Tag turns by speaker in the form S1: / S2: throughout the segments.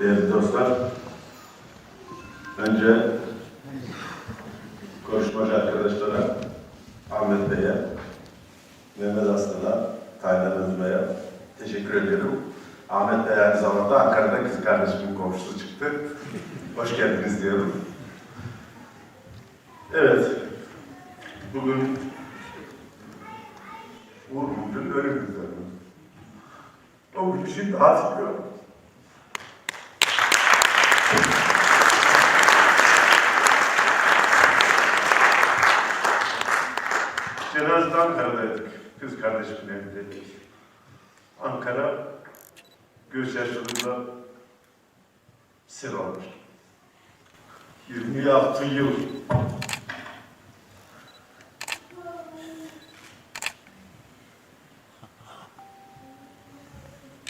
S1: Değerli dostlar, önce konuşmacı arkadaşlara, Ahmet Bey'e, Mehmet Aslan'a, Taylan Özbey'e teşekkür ediyorum. Ahmet Bey aynı zamanda Ankara'da kız kardeşimin komşusu çıktı. Hoş geldiniz diyorum. Evet, bugün Uğur Mumcu'nun ölüm üzerine. O gün şimdi hatırlıyorum. Cenazede Ankara'daydık. Kız kardeşimin evindeydik. Ankara gözyaşlarında sel olmuş. 26 yıl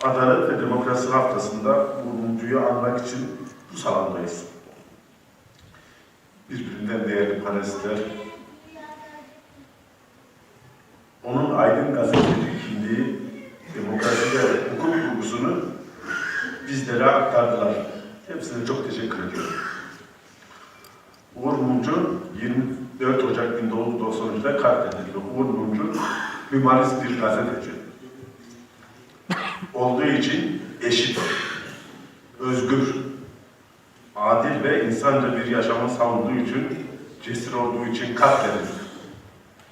S1: Adalet ve Demokrasi Haftası'nda Mumcu'yu anmak için bu salondayız. Birbirinden değerli panelistler, onun aydın gazeteci kimliği, demokrasi ve hukuk duygusunu bizlere aktardılar. Hepsine çok teşekkür ediyorum. Uğur Mumcu 24 Ocak 1993'te katledildi. Uğur Mumcu hümanist bir gazeteci. Olduğu için eşit, özgür, adil ve insanca bir yaşamı savunduğu için, cesur olduğu için katledildi.